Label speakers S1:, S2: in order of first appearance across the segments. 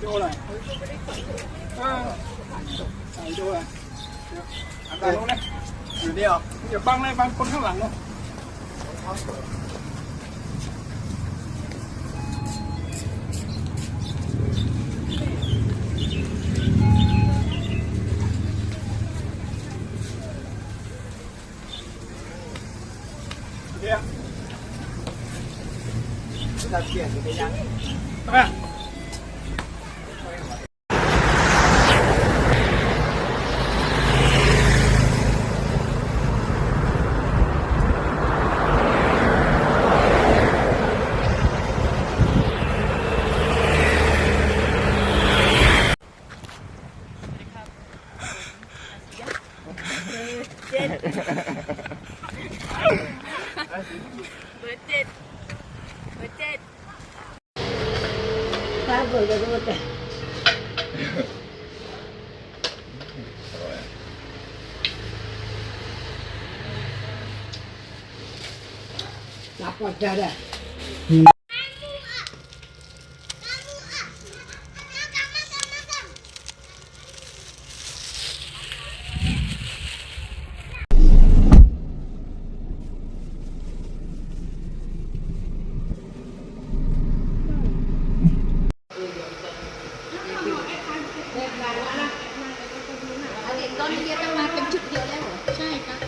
S1: โจ้เลยเออใส่โจ้เลยเดี๋ยวอันตรายนู้นนะอยู่เดียวอย่าบังเลยบังคนข้างหลังเนาะเดี๋ยว
S2: เราเปลี่ยนไปยัง
S1: 딱
S3: 걸려도 못해. 나빠 잘해. ตอนจะได้
S4: ตอนนี้ต้องมาเป็นชุดเดียวแล้วเหรอ ใช่ครับ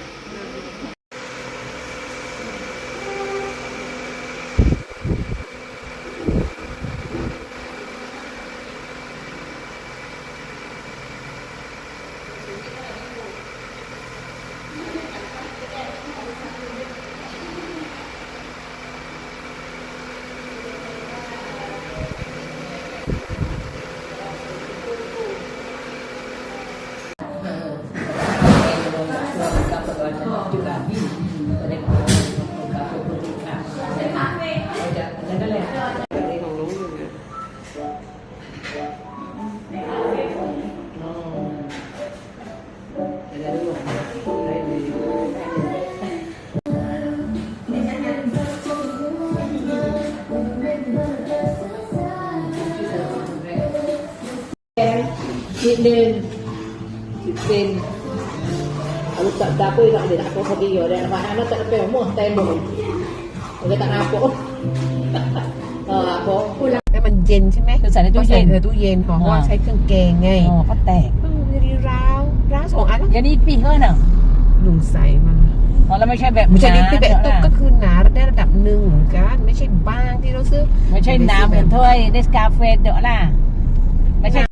S3: นิดนึงสิบเซนเอาลูกจับดาปุ้ย tak ada tak apa pergi yo dan mana anak tak apa mu tembok Oke tak apa Eh apa
S5: ให้มันเย็นใช่ไหม
S6: คือใส่ในตู้เย็น
S5: เออตู้เย็นเพราะว่า
S6: อ่า
S5: ใช้เครื่องแกงไง
S6: อ๋อก็แตก
S5: เออมันจะร้าวร้าวสองอันแล้ว
S6: อย่างนี้ปีกเฮ้ยน่ะ
S5: หนุ่มใสมัน
S6: อ๋อแล้วไม่ใช่แบบ
S5: ไม่ใช่
S6: ห
S5: นี่
S6: นา
S5: ที่แบบตุ๊ก
S6: เท่า
S5: ก็
S6: นั้น
S5: คือหนาได้ระดับหนึ่งเหมือนกันไม่ใช่บางที่เราซื้อ
S6: ไม่ใช่น้ำเหมือนถ้วยเนสกาเฟเดี๋ยวล่ะไม่ใช่